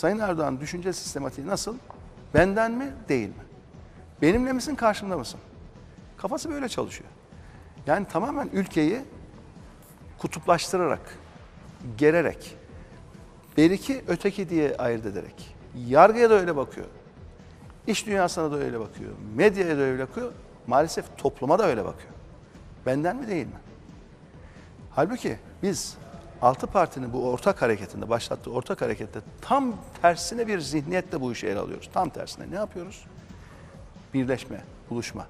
Sayın Erdoğan düşünce sistematiği nasıl? Benden mi, değil mi? Benimle misin, karşımda mısın? Kafası böyle çalışıyor. Yani tamamen ülkeyi kutuplaştırarak, gererek, beriki öteki diye ayırt ederek, yargıya da öyle bakıyor. İş dünyasına da öyle bakıyor, medyaya da öyle bakıyor, maalesef topluma da öyle bakıyor. Benden mi değil mi? Halbuki biz altı partinin bu ortak hareketinde, başlattığı ortak harekette tam tersine bir zihniyetle bu işi ele alıyoruz. Tam tersine ne yapıyoruz? Birleşme, buluşma.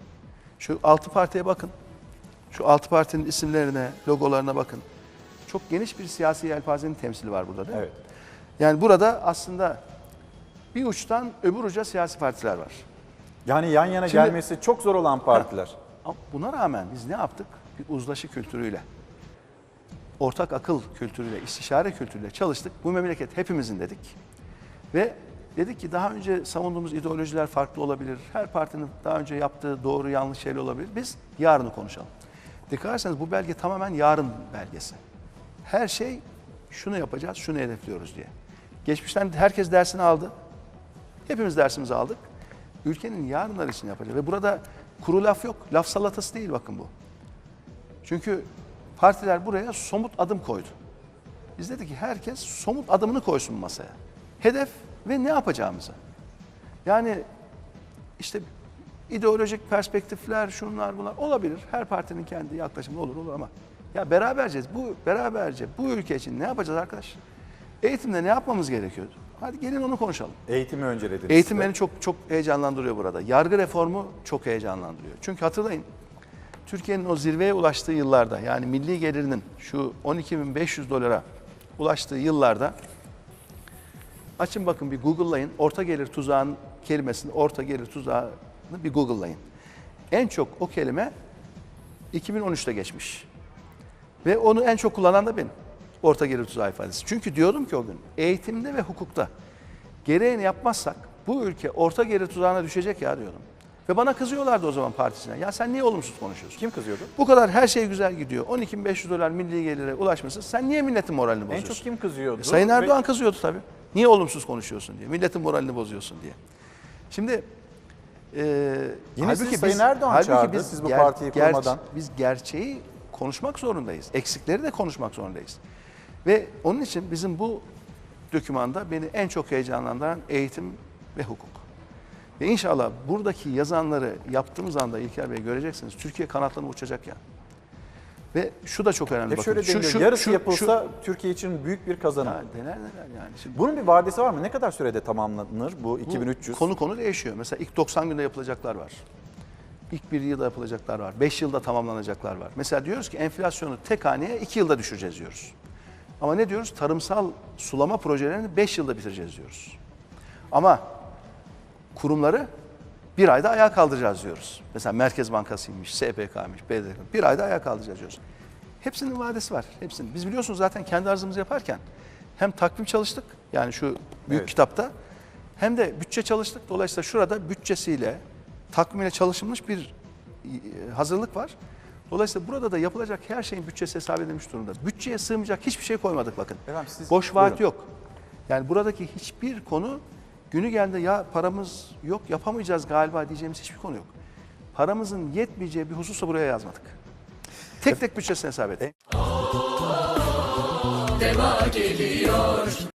Şu altı partiye bakın. Şu altı partinin isimlerine, logolarına bakın. Çok geniş bir siyasi yelpazenin temsili var burada değil mi? Evet. Yani burada aslında bir uçtan öbür uca siyasi partiler var. Yani yan yana Şimdi- gelmesi çok zor olan partiler. Ama buna rağmen biz ne yaptık? Bir uzlaşı kültürüyle, ortak akıl kültürüyle, istişare kültürüyle çalıştık. Bu memleket hepimizin dedik. Ve dedik ki daha önce savunduğumuz ideolojiler farklı olabilir. Her partinin daha önce yaptığı doğru yanlış şeyler olabilir. Biz yarını konuşalım. Dikkat ederseniz bu belge tamamen yarın belgesi. Her şey şunu yapacağız, şunu hedefliyoruz diye. Geçmişten herkes dersini aldı. Hepimiz dersimizi aldık. Ülkenin yarınları için yapacağız. Ve burada kuru laf yok. Laf salatası değil bakın bu. Çünkü partiler buraya somut adım koydu. Biz dedik ki herkes somut adımını koysun masaya. Hedef ve ne yapacağımızı. Yani işte ideolojik perspektifler, şunlar bunlar olabilir. Her partinin kendi yaklaşımı olur olur ama ya beraberce bu beraberce bu ülke için ne yapacağız arkadaş? Eğitimde ne yapmamız gerekiyordu? Hadi gelin onu konuşalım. Eğitimi öncelediniz. Eğitim siz de. beni çok çok heyecanlandırıyor burada. Yargı reformu çok heyecanlandırıyor. Çünkü hatırlayın Türkiye'nin o zirveye ulaştığı yıllarda yani milli gelirinin şu 12.500 dolara ulaştığı yıllarda açın bakın bir Google'layın. Orta gelir tuzağın kelimesini, orta gelir tuzağını bir Google'layın. En çok o kelime 2013'te geçmiş. Ve onu en çok kullanan da benim. Orta gelir tuzağı ifadesi. Çünkü diyordum ki o gün eğitimde ve hukukta gereğini yapmazsak bu ülke orta gelir tuzağına düşecek ya diyordum. Ve bana kızıyorlardı o zaman partisine. Ya sen niye olumsuz konuşuyorsun? Kim kızıyordu? Bu kadar her şey güzel gidiyor. 12.500 dolar milli gelire ulaşmışsın. Sen niye milletin moralini En bozuyorsun? çok kim kızıyordu? E, Sayın Ve- Erdoğan kızıyordu tabii. Niye olumsuz konuşuyorsun diye. Milletin moralini bozuyorsun diye. Şimdi e, Yine sizi Sayın Erdoğan çağırdı, siz bu partiyi kurmadan. biz gerçeği konuşmak zorundayız. Eksikleri de konuşmak zorundayız. Ve onun için bizim bu dokümanda beni en çok heyecanlandıran eğitim ve hukuk. Ve inşallah buradaki yazanları yaptığımız anda İlker Bey göreceksiniz. Türkiye kanatlanıp uçacak ya. Ve şu da çok önemli. Hep şöyle Şu- deniliyor. şu- Yarısı şu- yapılsa Türkiye için büyük bir kazanım. Ya neler neler yani. Şimdi Bunun bir vadesi var mı? Ne kadar sürede tamamlanır bu bu 2300? Konu konu değişiyor. Mesela ilk 90 günde yapılacaklar var. İlk bir yılda yapılacaklar var. 5 yılda tamamlanacaklar var. Mesela diyoruz ki enflasyonu tek haneye 2 yılda düşüreceğiz diyoruz. Ama ne diyoruz? Tarımsal sulama projelerini 5 yılda bitireceğiz diyoruz. Ama kurumları bir ayda ayağa kaldıracağız diyoruz. Mesela Merkez Bankası'ymış, SPK'ymış, BDK. Bir ayda ayağa kaldıracağız diyoruz. Hepsinin vadesi var. Hepsinin. Biz biliyorsunuz zaten kendi arzımızı yaparken hem takvim çalıştık yani şu büyük Evet. kitapta hem de bütçe çalıştık. Dolayısıyla şurada bütçesiyle, takvimiyle çalışılmış bir e, hazırlık var. Dolayısıyla burada da yapılacak her şeyin bütçesi hesap edilmiş durumda. Bütçeye sığmayacak hiçbir şey koymadık bakın. Efendim siz- Boş vaat yok. Yani buradaki hiçbir konu günü geldi ya paramız yok yapamayacağız galiba diyeceğimiz hiçbir konu yok. Paramızın yetmeyeceği bir hususa buraya yazmadık. Tek tek bütçesini hesap ettik. Deva geliyor